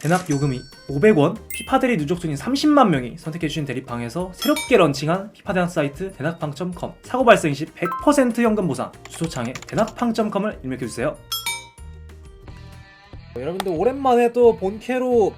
대낙 요금이 500원, 피파대리 누적 중인 30만 명이 선택해주신 대리방에서 새롭게 런칭한 피파 대낙 사이트 대낙팡.com 사고 발생 시 100% 현금 보상 주소창에 대낙팡.com을 입력해주세요. 여러분들 오랜만에 또 본캐로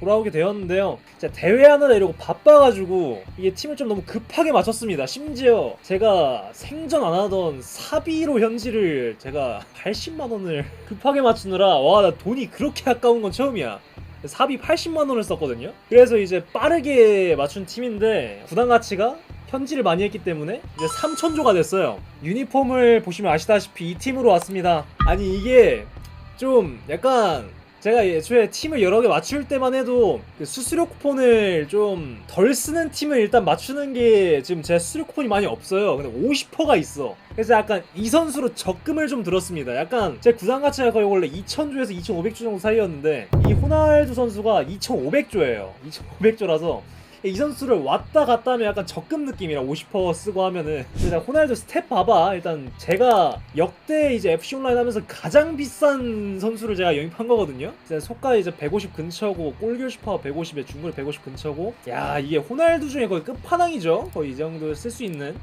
돌아오게 되었는데요. 진짜 대회 하느라 이러고 바빠가지고 이게 팀을 좀 너무 급하게 맞췄습니다. 심지어 제가 생전 안 하던 사비로 현질을 제가 80만 원을 급하게 맞추느라 와 나 돈이 그렇게 아까운 건 처음이야. 사비 80만 원을 썼거든요. 그래서 이제 빠르게 맞춘 팀인데 구단 가치가 현질을 많이 했기 때문에 이제 3천조가 됐어요. 유니폼을 보시면 아시다시피 이 팀으로 왔습니다. 아니 이게 좀 약간 제가 애초에 팀을 여러 개 맞출 때만 해도 그 수수료 쿠폰을 좀 덜 쓰는 팀을 일단 맞추는 게 지금 제 수수료 쿠폰이 많이 없어요. 근데 50%가 있어. 그래서 약간 이 선수로 적금을 좀 들었습니다. 약간 제 구단 가치가 거의 원래 2,000조에서 2,500조 정도 사이였는데 이 호날두 선수가 2,500조예요. 2,500조라서 이 선수를 왔다 갔다 하면 약간 적금 느낌이라 50% 쓰고 하면은 일단 호날두 스텝 봐봐. 일단 제가 역대 이제 FC 온라인 하면서 가장 비싼 선수를 제가 영입한 거거든요. 이제 속가 이제 150 근처고 골결 슈퍼 150에 중거리 150 근처고. 야 이게 호날두 중에 거의 끝판왕이죠. 거의 이 정도 쓸 수 있는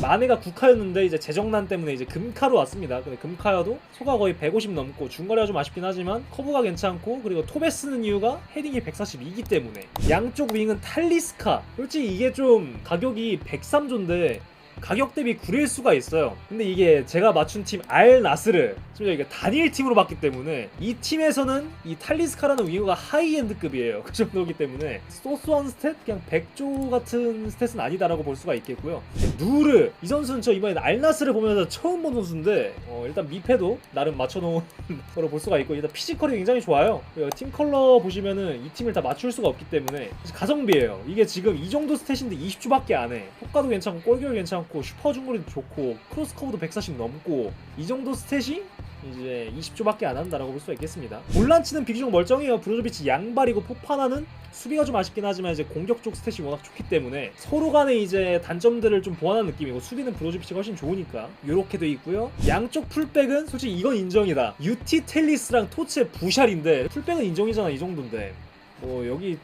마네가 국카였는데 이제 재정난 때문에 이제 금카로 왔습니다. 근데 금카여도 소가 거의 150 넘고 중거리가 좀 아쉽긴 하지만 커브가 괜찮고 그리고 톱에 쓰는 이유가 헤딩이 142이기 때문에 양쪽 윙은 탈리스카 솔직히 이게 좀 가격이 103조인데 가격 대비 구릴 수가 있어요. 근데 이게 제가 맞춘 팀 알 나스르 심지어 이게 단일 팀으로 봤기 때문에 이 팀에서는 이 탈리스카라는 윙어가 하이엔드급이에요. 그 정도기 때문에 소소한 스탯 그냥 100조 같은 스탯은 아니다라고 볼 수가 있겠고요. 누르 이 선수는 저 이번에 알 나스를 보면서 처음 본 선수인데 어, 일단 미패도 나름 맞춰놓은 거로 볼 수가 있고 일단 피지컬이 굉장히 좋아요. 그리고 팀 컬러 보시면은 이 팀을 다 맞출 수가 없기 때문에 가성비예요. 이게 지금 이 정도 스탯인데 20주밖에 안 해. 효과도 괜찮고 골결 괜찮고 슈퍼 중거리도 좋고 크로스 커브도 140 넘고 이 정도 스탯이 이제 20조밖에 안 한다라고 볼 수가 있겠습니다. 볼란치는 비교적 멀쩡해요. 브로조비치 양발이고 포파나는 수비가 좀 아쉽긴 하지만 이제 공격 쪽 스탯이 워낙 좋기 때문에 서로 간에 이제 단점들을 좀 보완한 느낌이고 수비는 브로조비치가 훨씬 좋으니까 이렇게 돼 있고요. 양쪽 풀백은 솔직히 이건 인정이다. 유티 텔리스랑 토츠의 부샬인데 풀백은 인정이잖아 이 정도인데 뭐 여기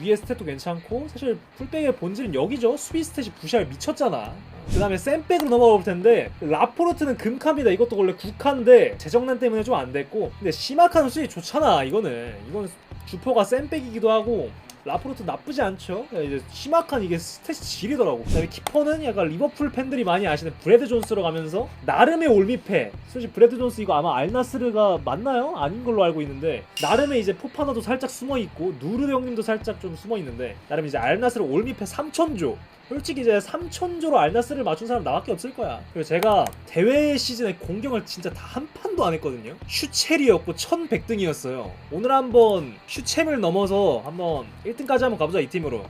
위에 스탯도 괜찮고 사실 풀백의 본질은 여기죠 수비 스탯이 부샬 미쳤잖아 그 다음에 샌백으로 넘어가 볼 텐데 라포르트는 금카입니다. 이것도 원래 국카인데 재정난 때문에 좀 안 됐고 근데 시마카는 수비 좋잖아 이거는. 이건 주포가 샌백이기도 하고 라포르트 나쁘지 않죠. 이제 심각한 이게 스탯이 질이더라고. 그다음에 키퍼는 약간 리버풀 팬들이 많이 아시는 브래드 존스로 가면서 나름의 올미패. 솔직히 브래드 존스 이거 아마 알나스르가 맞나요? 아닌 걸로 알고 있는데 나름의 이제 포파나도 살짝 숨어 있고 누르 형님도 살짝 좀 숨어 있는데 나름 이제 알나스르 올미패 3천조. 솔직히 이제 3천조로 알나스를 맞춘 사람 나밖에 없을 거야. 그리고 제가 대회 시즌에 공격을 진짜 다 한 판도 안 했거든요. 슈첼이었고 1100등이었어요. 오늘 한번 슈챔을 넘어서 한번 1 등까지 한번 가보자 이 팀으로.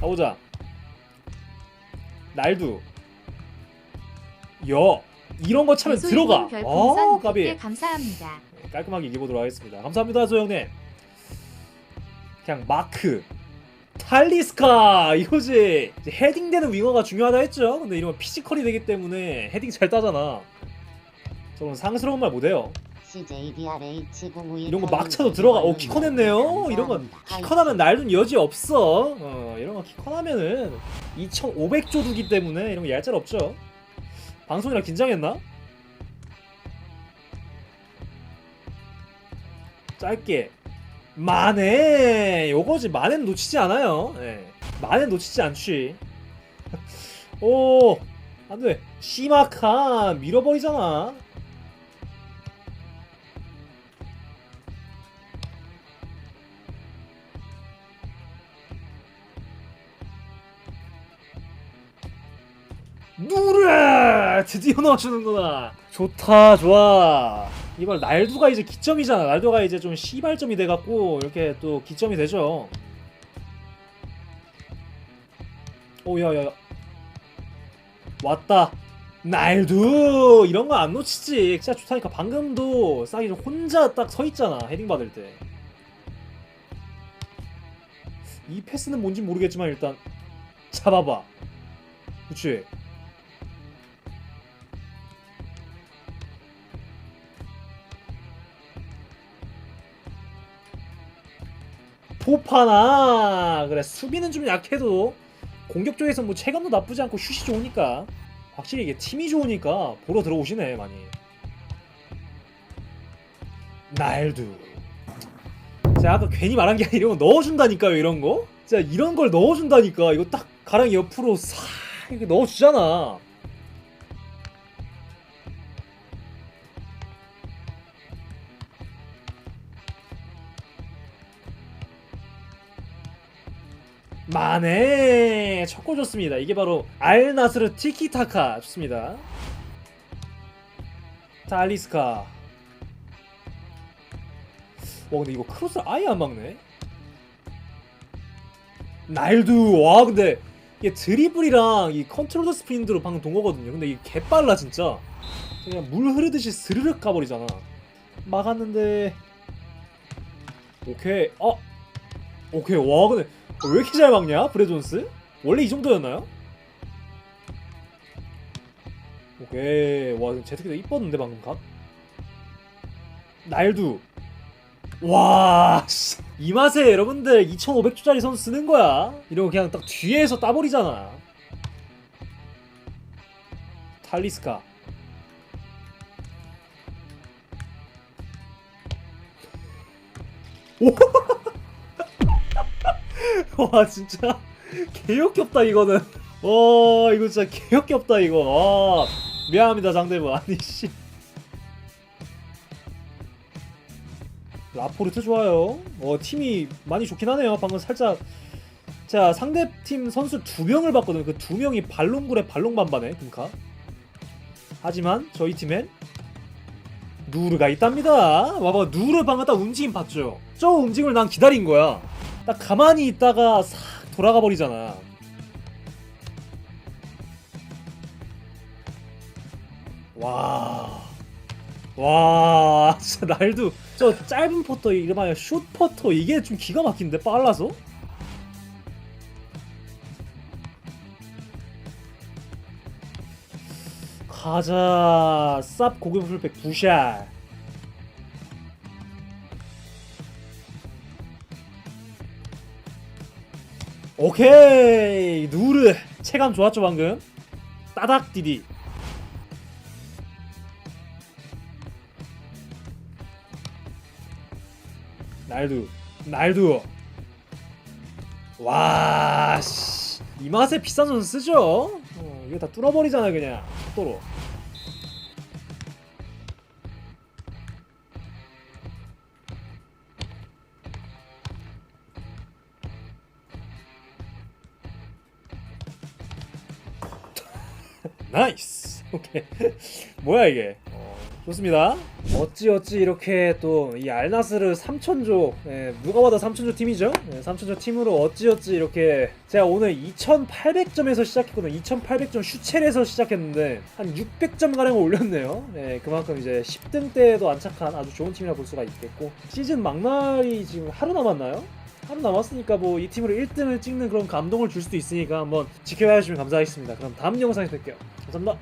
가보자. 날두. 여. 이런 거 차면 들어가. 아, 100개 까비. 감사합니다. 깔끔하게 이겨보도록 하겠습니다. 감사합니다, 소영님. 그냥 마크. 탈리스카 이거지 헤딩되는 윙어가 중요하다 했죠 근데 이러면 피지컬이 되기 때문에 헤딩 잘 따잖아 저는 상스러운 말 못해요 이런 거 막 차도 들어가. 어 키커냈네요. 이런 건 키커나면 날둔 여지 없어. 어 이런 거 키커나면은 2500조 두기 때문에 이런 거 얄짤 없죠. 방송이라 긴장했나? 짧게. 마네 요거지. 마네는 놓치지 않아요. 예. 마네 놓치지 않지. 오 안돼. 시마카 밀어버리잖아 누르 드디어 넣어주는구나. 좋다 좋아. 이번 날두가 이제 기점이잖아. 날두가 이제 좀 시발점이 돼갖고 이렇게 또 기점이 되죠. 오야야 왔다. 날두! 이런 거 안 놓치지. 진짜 좋다니까. 방금도 싹이 좀 혼자 딱 서 있잖아 헤딩 받을 때. 이 패스는 뭔지 모르겠지만 일단 잡아봐. 그치 포파나. 그래 수비는 좀 약해도 공격 쪽에서 뭐 체감도 나쁘지 않고 슛이 좋으니까. 확실히 이게 팀이 좋으니까 보러 들어오시네 많이. 나일두. 제가 아까 괜히 말한 게 아니라 넣어준다니까요 이런 거? 진짜 이런 걸 넣어준다니까. 이거 딱 가랑 옆으로 싹 이렇게 넣어주잖아 마네 첫골 좋습니다. 이게 바로 알나스르 티키타카 좋습니다. 달리스카. 와 근데 이거 크로스 아예 안 막네. 날두. 와 근데 이게 드리블이랑 이 컨트롤 스피드로 방금 돈 거거든요. 근데 이게 개빨라 진짜. 그냥 물 흐르듯이 스르륵 가버리잖아. 막았는데. 오케이. 어. 오케이. 와 근데 왜 이렇게 잘 막냐 브레 존스 원래 이 정도였나요? 오케이 와 제트기도 이뻤는데 방금 각 날두 와, 씨. 이 맛에 여러분들 2,500조짜리 선수 쓰는 거야. 이러고 그냥 딱 뒤에서 따버리잖아. 탈리스카. 오! 와, 진짜 개역겹다 이거는. 와, 이거 진짜 개역겹다 이거. 아, 미안합니다 장대부. 아니 씨. 라포르트 좋아요. 어 팀이 많이 좋긴 하네요. 방금 살짝 자 상대 팀 선수 두 명을 봤거든요. 그 두 명이 발롱굴에 발롱반반에 금카. 하지만 저희 팀엔 누르가 있답니다. 와봐 누르 방금 딱 움직임 봤죠. 저 움직임을 난 기다린 거야. 딱 가만히 있다가 싹 돌아가 버리잖아. 와. 와. 진짜 날도 저 짧은 퍼터 이름하여 슛 퍼터. 이게 좀 기가 막힌데? 빨라서? 가자. 쌉 고급 풀백 부샷 오케이. 누르. 체감 좋았죠 방금? 따닥 디디. 날두. 날두. 와 씨. 이 맛에 비싼 선수 쓰죠? 어, 이거 다 뚫어버리잖아 그냥. 속도로 나이스. 오케이. 뭐야 이게? 어, 좋습니다. 어찌 어찌 이렇게 또 이 알나스르 3천조 예, 누가 봐도 3천조 팀이죠? 예, 3천조 팀으로 어찌 어찌 이렇게 제가 오늘 2800점에서 시작했거든요. 2800점 슈첼에서 시작했는데 한 600점 가량 올렸네요. 예, 그만큼 이제 10등 때에도 안착한 아주 좋은 팀이라 볼 수가 있겠고 시즌 막날이 지금 하루 남았나요? 하루 남았으니까 뭐 이 팀으로 1등을 찍는 그런 감동을 줄 수도 있으니까 한번 지켜봐 주시면 감사하겠습니다. 그럼 다음 영상에서 뵐게요. 감사합니다.